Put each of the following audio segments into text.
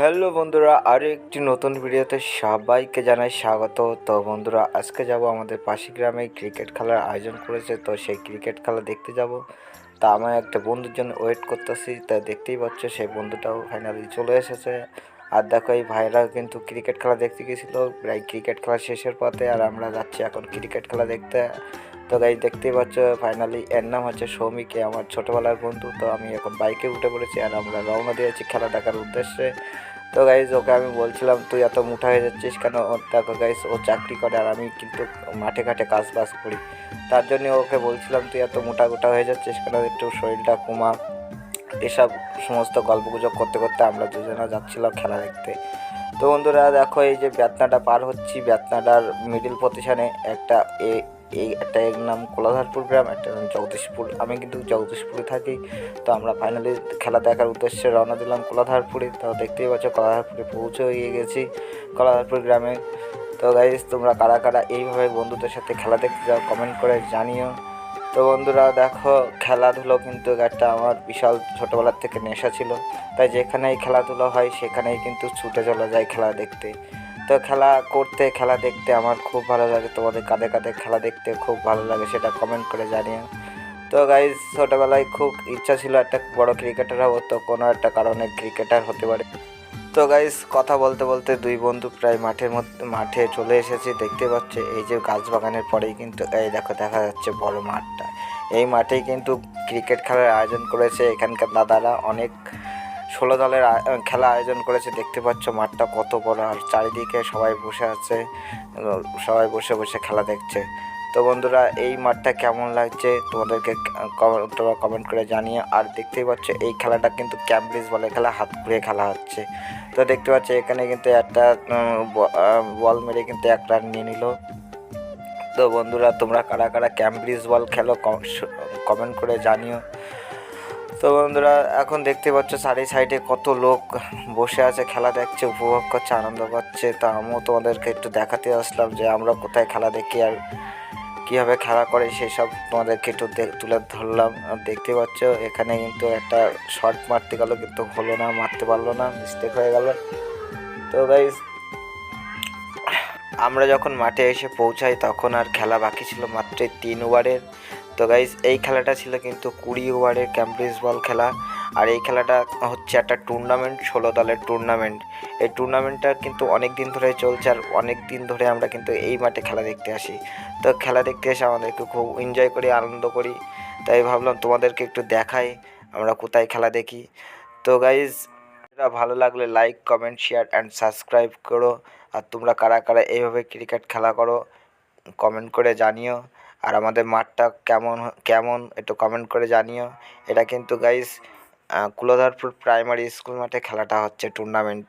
Hello বন্ধুরা, আরও একটি নতুন ভিডিওতে সবাইকে জানাই স্বাগত। তো বন্ধুরা, আজকে যাব আমাদের পাশি গ্রামে, ক্রিকেট খেলার আয়োজন করেছে, তো সেই ক্রিকেট খেলা দেখতে যাব। তা আমার একটা বন্ধুর জন্য ওয়েট করতেছি, তা দেখতেই পাচ্ছ সেই বন্ধুটাও ফাইনালি চলে এসেছে। আর দেখো এই ভাইরা কিন্তু ক্রিকেট খেলা দেখতে গেছিল প্রায় ক্রিকেট খেলা শেষের পথে আর আমরা যাচ্ছি এখন ক্রিকেট খেলা দেখতে। তো গাই দেখতেই পাচ্ছ ফাইনালি এর নাম হচ্ছে সৌমিকে আমার ছোটোবেলার বন্ধু। তো আমি এখন বাইকে উঠে পড়েছি আর আমরা রওনা দিয়েছি খেলা দেখার উদ্দেশ্যে। তো গাইজ ওকে আমি বলছিলাম, তুই এত মোটা হয়ে যাচ্ছিস কেন? দেখো গাইজ ও চাকরি করে আর আমি কিন্তু মাঠে ঘাটে কাজ বাজ করি। তার জন্য ওকে বলছিলাম, তুই এত মোটা গোটা হয়ে যাচ্ছিস কেন? একটু শরীরটা কমা। এসব সমস্ত গল্পগুজব করতে করতে আমরা দুজনে যাচ্ছিলাম খেলা দেখতে। তো বন্ধুরা দেখো, এই যে বেতনাটা পার হচ্ছি। বেতনাটার মিডিল পজিশনে একটা এ এই একটা এর নাম কোলাঘাটপুর গ্রাম, একটা নাম জগদীশপুর। আমি কিন্তু জগদীশপুরে থাকি, তো আমরা ফাইনালি খেলা দেখার উদ্দেশ্যে রওনা দিলাম কোলাধারপুরে। তো দেখতেই পাচ্ছ, কোলাধারপুরে পৌঁছে গিয়ে গেছি কোলাঘাটপুর গ্রামে। তো গাইজ তোমরা কারা কারা এইভাবে বন্ধুদের সাথে খেলা দেখতে যাও কমেন্ট করে জানিও। তো বন্ধুরা দেখো, খেলাধুলো কিন্তু একটা আমার বিশাল ছোটোবেলার থেকে নেশা ছিল। তাই যেখানেই খেলাধুলো হয়, সেখানেই কিন্তু ছুটে চলে যায় খেলা দেখতে। তো খেলা করতে, খেলা দেখতে আমার খুব ভালো লাগে। তোমাদের কাঁধে কাঁধে খেলা দেখতে খুব ভালো লাগে, সেটা কমেন্ট করে জানিও। তো গাইজ ছোটোবেলায় খুব ইচ্ছা ছিল একটা বড় ক্রিকেটার হব। তো কোনো একটা কারণে ক্রিকেটার হতে পারে। তো গাইস কথা বলতে বলতে দুই বন্ধু প্রায় মাঠের মধ্যে, মাঠে চলে এসেছি। দেখতে পাচ্ছে, এই যে গাছ বাগানের পরেই কিন্তু, এই দেখো, দেখা যাচ্ছে বড় মাঠটা। এই মাঠেই কিন্তু ক্রিকেট খেলার আয়োজন করেছে এখানকার দাদারা। অনেক ষোলো দলের খেলা আয়োজন করেছে। দেখতে পাচ্ছ মাঠটা কত বড়। আর চারিদিকে সবাই বসে আছে, সবাই বসে বসে খেলা দেখছে। তো বন্ধুরা, এই মাঠটা কেমন লাগছে তোমাদেরকে তোমরা কমেন্ট করে জানিয়ে আর দেখতেই পাচ্ছ, এই খেলাটা কিন্তু ক্যাম্ব্রিজ বলে খেলা, হাত ঘুরে খেলা হচ্ছে। তো দেখতে পাচ্ছ, এখানে কিন্তু একটা বল মেরে কিন্তু এক রান নিয়ে নিল। তো বন্ধুরা, তোমরা কারা কারা ক্যাম্ব্রিজ বল খেলো কমেন্ট করে জানিও। তো বন্ধুরা, এখন দেখতে পাচ্ছ, সারি সাইডে কত লোক বসে আছে, খেলা দেখছে, উপভোগ করছে, আনন্দ করছে। তা আমিও তোমাদেরকে একটু দেখাতে আসলাম যে আমরা কোথায় খেলা দেখি, আর কীভাবে খেলা করে সেই সব তোমাদেরকে একটু তুলে ধরলাম। দেখতে পাচ্ছ, এখানে কিন্তু একটা শর্ট মারতে গেল, কিন্তু হলো না, মারতে পারল না মিস্টেক হয়ে গেল। তো গাইজ আমরা যখন মাঠে এসে পৌঁছাই, তখন আর খেলা বাকি ছিল মাত্র তিন ওভারের তো গাইজ এই খেলাটা ছিল কিন্তু কুড়ি ওভারের ক্যাম্ব্রিজ বল খেলা। আর এই খেলাটা হচ্ছে একটা টুর্নামেন্ট ষোলো দলের টুর্নামেন্ট এই টুর্নামেন্টটা কিন্তু অনেক দিন ধরে চলছে আর অনেক দিন ধরে আমরা কিন্তু এই মাঠে খেলা দেখতে আসি। তো খেলা দেখতে এসে আমাদেরকে খুব এনজয় করি, আনন্দ করি। তাই ভাবলাম তোমাদেরকে একটু দেখাই, আমরা কোথায় খেলা দেখি। তো গাইজ ভালো লাগলে like comment share and subscribe করো। আর তোমরা কারা কারা এইভাবে ক্রিকেট খেলা করো কমেন্ট করে জানিও। আর আমাদের মাঠটা কেমন কেমন, একটু কমেন্ট করে জানিও। এটা কিন্তু গাইস কুলধারপুর প্রাইমারি স্কুল মাঠে খেলাটা হচ্ছে টুর্নামেন্ট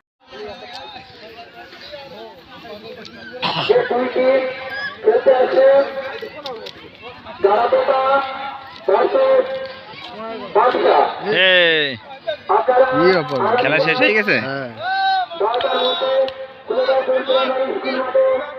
খেলা শেষ হয়ে গেছে? বারোটার